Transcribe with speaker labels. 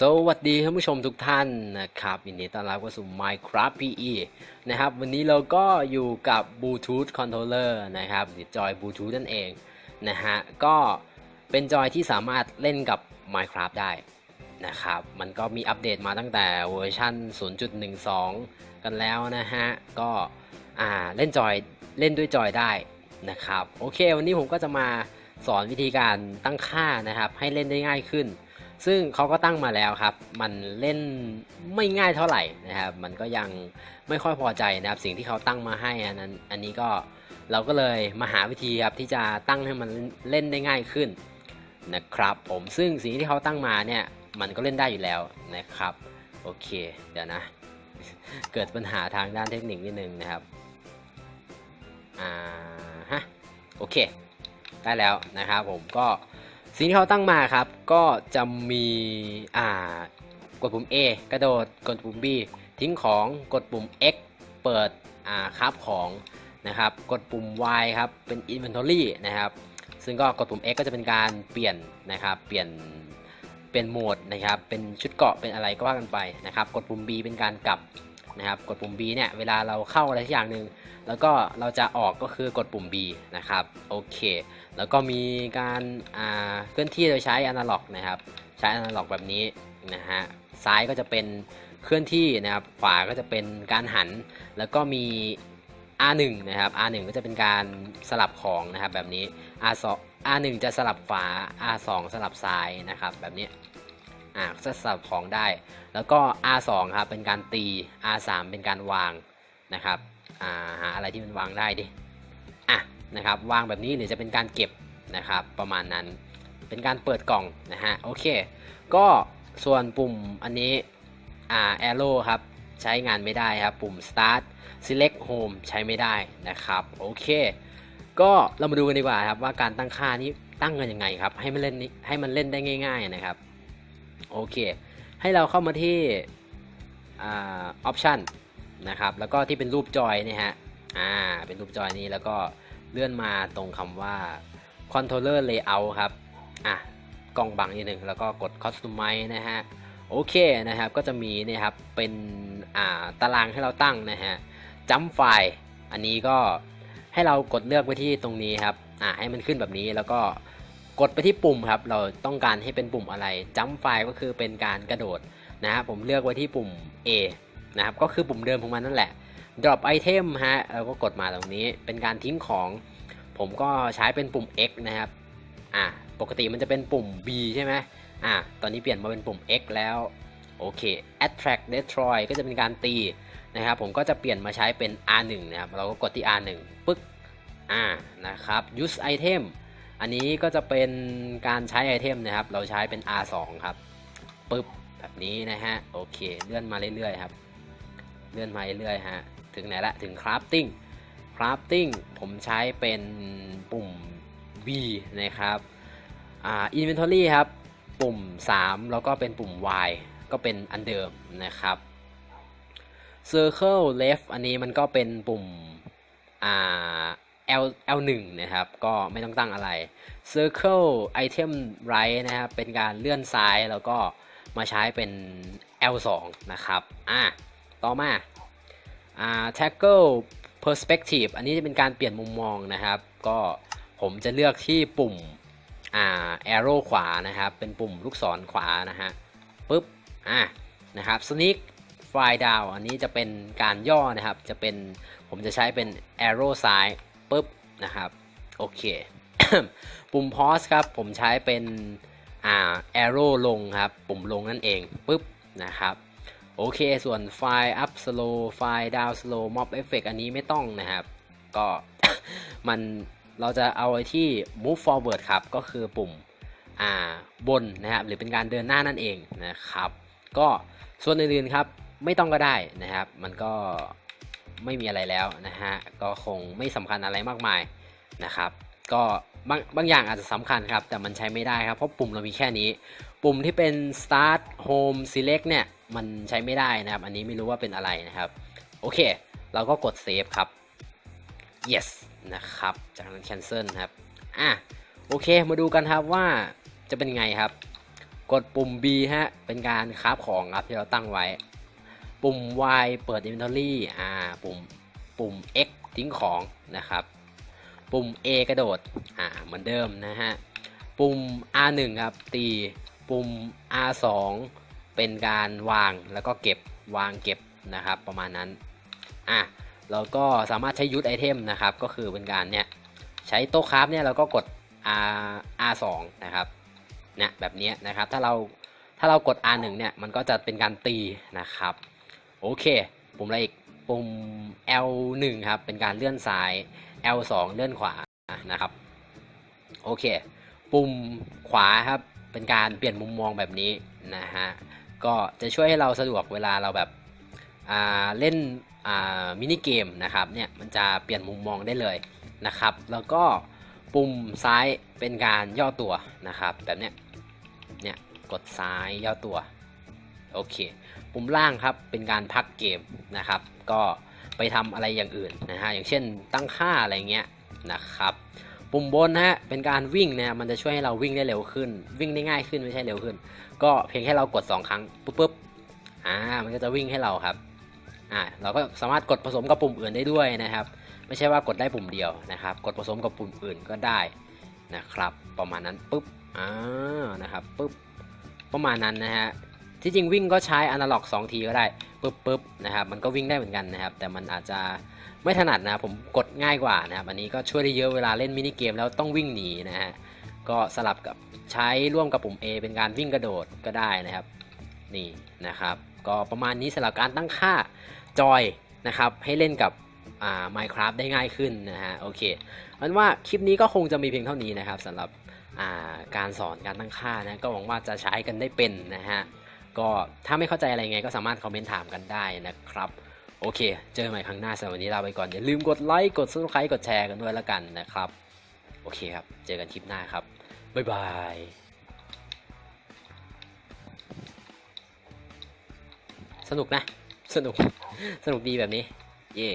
Speaker 1: สวัสดีท่านผู้ชมทุกท่านนะครับยินดีต้อนรับเข้าสู่ Minecraft PE นะครับ วันนี้เราก็อยู่กับ Bluetooth Controller นะครับหรือจอย Bluetooth นั่นเองนะฮะก็เป็นจอยที่สามารถเล่นกับ Minecraft ได้นะครับ มันก็มีอัปเดตมาตั้งแต่เวอร์ชัน0.12 กันแล้วนะฮะ ก็อ่าเล่นจอยเล่นด้วยจอยได้นะครับ โอเค วันนี้ผมก็จะมาสอนวิธีการตั้งค่านะครับ ให้เล่นได้ง่ายขึ้น ซึ่งเขาก็ตั้งมาแล้วครับ มันเล่นไม่ง่ายเท่าไหร่นะครับ มันก็ยังไม่ค่อยพอใจนะครับ สิ่งที่เขาตั้งมาให้อันนั้น อันนี้ก็เราก็เลยมาหาวิธีครับที่จะตั้งให้มันเล่นได้ง่ายขึ้นนะครับ ผมซึ่งสิ่งที่เขาตั้งมาเนี่ยมันก็เล่นได้อยู่แล้วนะครับ โอเค เดี๋ยวนะ เกิดปัญหาทางด้านเทคนิคนิดนึงนะครับ อ่าฮะ โอเค ได้แล้วนะครับผมก็ สิ่งที่เขาตั้งมาครับ ก็จะมีอ่ากดปุ่ม A กระโดดกดปุ่ม B ทิ้งของกดปุ่ม X เปิดอ่าคราบของนะครับ กดปุ่ม Y ครับเป็น Inventory นะครับ ซึ่งก็กดปุ่ม X ก็จะเป็นการเปลี่ยนนะครับเปลี่ยนเปลี่ยนโหมดนะครับ เป็นชุดเกาะเป็นอะไรก็ว่ากันไปนะครับ กดปุ่ม B เป็นการกลับ นะครับกดปุ่ม B เนี่ยเวลาเราเข้าอะไรสักอย่างหนึ่งแล้วก็เราจะออกก็คือกดปุ่ม B นะครับโอเค แล้วก็มีการเคลื่อนที่โดยใช้อนาล็อกนะครับใช้อนาล็อกแบบนี้นะฮะซ้ายก็จะเป็นเคลื่อนที่นะครับขวาก็จะเป็นการหัน แล้วก็มี R1 นะครับ R1 ก็จะเป็นการสลับของนะครับแบบนี้ R2 R1 จะสลับขวา R2 สลับซ้ายนะครับแบบนี้ อ่าจะสลับของได้ แล้วก็ R2 ครับเป็นการตี R3 เป็นการวางนะครับอ่าหาอะไรที่มันวางได้ดิอะนะครับวางแบบนี้หรือจะเป็นการเก็บนะครับประมาณนั้นเป็นการเปิดกล่องนะฮะโอเคก็ส่วนปุ่มอันนี้อ่า arrow ครับใช้งานไม่ได้ครับปุ่ม start select home ใช้ไม่ได้นะครับโอเค ก็เรามาดูกันดีกว่าครับว่าการตั้งค่านี้ตั้งกันยังไงครับให้มันเล่นนี้ให้มันเล่นได้ง่าย ๆนะครับ โอเค ให้เราเข้ามาที่อ่า option นะครับ แล้วก็ที่เป็นรูปจอยเนี่ยฮะ อ่า เป็นรูปจอยนี้แล้วก็เลื่อนมาตรงคำว่า controller layout ครับ อะ กล้องบังนิดนึงแล้วก็กด customize นะฮะ โอเคนะครับ ก็จะมีเนี่ยครับ เป็น อ่า ตารางให้เราตั้งนะฮะจัมไฟล์อันนี้ก็ให้เรากดเลือกไปที่ตรงนี้ครับ อ่าให้มันขึ้นแบบนี้แล้วก็ กดไปที่ปุ่มครับ เราต้องการให้เป็นปุ่มอะไรจัมไฟล์ก็คือเป็นการกระโดดนะครับผมเลือกไว้ที่ปุ่ม A นะครับก็คือปุ่มเดิมของมันนั่นแหละ drop item ฮะเราก็กดมาตรงนี้เป็นการทิ้งของ ผมก็ใช้เป็นปุ่ม X นะครับอะปกติมันจะเป็นปุ่ม B ใช่ไหมอะตอนนี้เปลี่ยนมาเป็นปุ่ม X แล้วโอเค attract destroy ก็จะเป็นการตีนะครับผมก็จะเปลี่ยนมาใช้เป็น R1 นะครับเราก็กดที่ R1 ปึ๊กอ่านะครับ use item อันนี้ก็จะเป็นการใช้ไอเทมนะครับ เราใช้เป็น R2 ครับปึ๊บแบบนี้นะฮะ โอเค เลื่อนมาเรื่อยๆครับ เลื่อนมาเรื่อยๆฮะ ถึงไหนละ ถึง crafting crafting ผมใช้เป็นปุ่ม V นะครับ อ่า inventory ครับ ปุ่ม 3 แล้วก็เป็นปุ่ม Y ก็เป็นอันเดิมนะครับ circle left อันนี้มันก็เป็นปุ่ม อ่า L L1 นะครับก็ไม่ต้องตั้งอะไร circle item right นะครับเป็นการเลื่อนซ้ายแล้วก็มาใช้เป็น L2 นะครับอะต่อมาอ่า tackle perspective อันนี้จะเป็นการเปลี่ยนมุมมองนะครับ ก็ผมจะเลือกที่ปุ่มอ่า arrow ขวานะครับ เป็นปุ่มลูกศรขวานะฮะปึ๊บอะนะครับ sneak fly down อันนี้จะเป็นการย่อนะครับ จะเป็นผมจะใช้เป็น arrow ซ้าย ปึ๊บนะครับโอเค ปุ่ม pause ครับ ผมใช้เป็นอ่า arrow ลงครับ ปุ่มลงนั่นเองปึ๊บนะครับโอเค ส่วนไฟล์ up slow ไฟล์ down slow mob effect อันนี้ไม่ต้องนะครับ ก็มันเราจะเอาไว้ที่ move forward ครับ ก็คือปุ่มอ่าบนนะครับ หรือเป็นการเดินหน้านั่นเองนะครับ ก็ส่วนอื่นๆครับ ไม่ต้องก็ได้นะครับ มันก็ ไม่มีอะไรแล้วนะฮะก็คงไม่สำคัญอะไรมากมายนะครับ ก็บางบางอย่างอาจจะสำคัญครับ แต่มันใช้ไม่ได้ครับ เพราะปุ่มเรามีแค่นี้ ปุ่มที่เป็น start home select เนี่ย มันใช้ไม่ได้นะครับ อันนี้ไม่รู้ว่าเป็นอะไรนะครับ โอเค เราก็กด save ครับ yes นะครับ จากนั้น cancel ครับ อะ โอเค มาดูกันครับว่าจะเป็นไงครับ กดปุ่ม B ฮะ เป็นการคราฟของครับที่เราตั้งไว้ ปุ่ม Y เปิด inventory อ่า ปุ่ม ปุ่ม X ทิ้งของนะครับ ปุ่ม A กระโดด อ่า เหมือนเดิมนะฮะ ปุ่ม R1 ครับ ตี ปุ่ม R2 เป็นการวางแล้วก็เก็บ วางเก็บนะครับ ประมาณนั้น อะเราก็สามารถใช้ยูทธไอเทมนะครับ ก็คือเป็นการเนี่ย ใช้โต๊ะคราฟเนี่ยเราก็กด R R2 นะครับ เนี่ยแบบนี้นะครับ ถ้าเราถ้าเรากด R1 เนี่ย มันก็จะเป็นการตีนะครับ โอเค ปุ่มอะไรอีก ปุ่ม L1 ครับ เป็นการเลื่อนซ้าย L2 เลื่อนขวานะครับ โอเค ปุ่มขวาครับ เป็นการเปลี่ยนมุมมองแบบนี้นะฮะ ก็จะช่วยให้เราสะดวกเวลาเราแบบเล่นมินิเกมนะครับเนี่ยมันจะเปลี่ยนมุมมองได้เลยนะครับ แล้วก็ปุ่มซ้ายเป็นการย่อตัวนะครับแบบเนี้ยเนี่ยกดซ้ายย่อตัว โอเค ปุ่มล่างครับเป็นการพักเกมนะครับ ก็ไปทำอะไรอย่างอื่นนะฮะอย่างเช่นตั้งค่าอะไรเงี้ยนะครับปุ่มบนนะฮะเป็นการวิ่งนะมันจะช่วยให้เราวิ่งได้เร็วขึ้น วิ่งได้ง่ายขึ้นไม่ใช่เร็วขึ้น ก็เพียงแค่เรากด 2 ครั้งปุ๊บปุ๊บอ่ามันก็จะวิ่งให้เราครับอ่าเราก็สามารถกดผสมกับปุ่มอื่นได้ด้วยนะครับ ไม่ใช่ว่ากดได้ปุ่มเดียวนะครับ กดผสมกับปุ่มอื่นก็ได้นะครับ ประมาณนั้นปุ๊บอ่านะครับปุ๊บประมาณนั้นนะฮะ ที่จริงวิ่งก็ใช้อนาล็อก2ทีก็ได้ปุ๊บปุ๊บนะครับมันก็วิ่งได้เหมือนกันนะครับ แต่มันอาจจะไม่ถนัดนะผมกดง่ายกว่านะครับอันนี้ก็ช่วยได้เยอะเวลาเล่นมินิเกมแล้วต้องวิ่งหนีนะฮะก็สลับกับใช้ร่วมกับปุ่ม A เป็นการวิ่งกระโดดก็ได้นะครับนี่นะครับก็ประมาณนี้สำหรับการตั้งค่าจอยนะครับให้เล่นกับอ่า Minecraft ได้ง่ายขึ้นนะฮะโอเคอันว่าคลิปนี้ก็คงจะมีเพียงเท่านี้นะครับสำหรับาการสอนการตั้งค่านะก็หวังว่าจะใช้กันได้เป็นนะฮะ ก็ถ้าไม่เข้าใจอะไรไงก็สามารถคอมเมนต์ถามกันได้นะครับ โอเค เจอกันใหม่ครั้งหน้าสำหรับวันนี้ลาไปก่อน อย่าลืมกดไลค์กด subscribe กดแชร์กันด้วยแล้วกันนะครับ โอเคครับ เจอกันคลิปหน้าครับ บ๊ายบายสนุกนะ สนุก สนุกดีแบบนี้ เย่